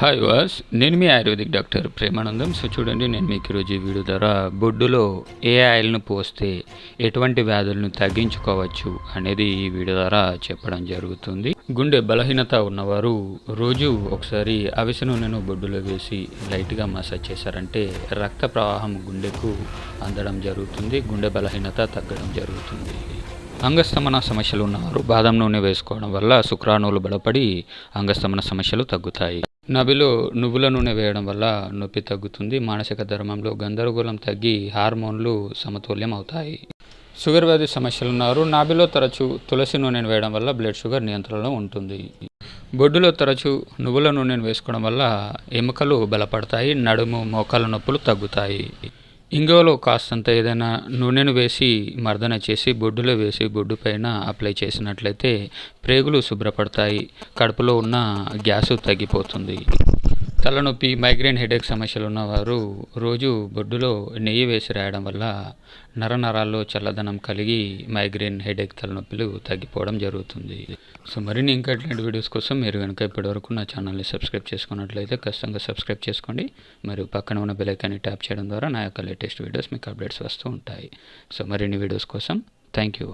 Hi వాస్ నేను మీ ఆయుర్వేదిక్ డాక్టర్ ప్రేమానందం. సో చూడండి నేను మీకు ఈరోజు ఈ వీడియో ద్వారా బొడ్డులో ఏ ఆయిల్ను పోస్తే ఎటువంటి వ్యాధులను తగ్గించుకోవచ్చు అనేది ఈ వీడియో ద్వారా చెప్పడం జరుగుతుంది. గుండె బలహీనత ఉన్నవారు రోజు ఒకసారి అవిసె నూనెను బొడ్డులో వేసి లైట్గా మసాజ్ చేశారంటే రక్త ప్రవాహం గుండెకు అందడం జరుగుతుంది. గుండె బలహీనత తగ్గడం జరుగుతుంది. అంగస్తమన సమస్యలు ఉన్నవారు బాదం నూనె వేసుకోవడం వల్ల శుక్రాణువులు బలపడి అంగస్తమన సమస్యలు తగ్గుతాయి. నవిలో నువ్వుల నూనె వేయడం వల్ల నొప్పి తగ్గుతుంది. మానసిక ధర్మంలో గందరగోళం తగ్గి హార్మోన్లు సమతుల్యం అవుతాయి. షుగర్ వ్యాధి సమస్యలు ఉన్నారు. నాభిలో తరచు తులసి నూనెను వేయడం వల్ల బ్లడ్ షుగర్ నియంత్రణలో ఉంటుంది. బొడ్డులో తరచు నువ్వుల నూనెను వేసుకోవడం వల్ల ఎముకలు బలపడతాయి. నడుము మోకాల నొప్పులు తగ్గుతాయి. ఇంగువలో కాస్తంత ఏదైనా నూనెను వేసి మర్దన చేసి బొడ్డులో వేసి బొడ్డు పైన అప్లై చేసినట్లయితే ప్రేగులు శుభ్రపడతాయి. కడుపులో ఉన్న గ్యాసు తగ్గిపోతుంది. తలనొప్పి మైగ్రేన్ హెడేక్ సమస్యలు ఉన్నవారు రోజు బొడ్డులో నెయ్యి వేసి రాయడం వల్ల నరనరాల్లో చల్లదనం కలిగి మైగ్రేన్ హెడేక్ తలనొప్పులు తగ్గిపోవడం జరుగుతుంది. సో మరిన్ని ఇంకా ఇట్లాంటి వీడియోస్ కోసం మీరు కనుక ఇప్పటివరకు నా ఛానల్ని సబ్స్క్రైబ్ చేసుకున్నట్లయితే ఖచ్చితంగా సబ్స్క్రైబ్ చేసుకోండి. మరియు పక్కన ఉన్న బెలైకాన్ని ట్యాప్ చేయడం ద్వారా నా యొక్క లేటెస్ట్ వీడియోస్ మీకు అప్డేట్స్ వస్తూ ఉంటాయి. సో మరిన్ని వీడియోస్ కోసం థ్యాంక్ యూ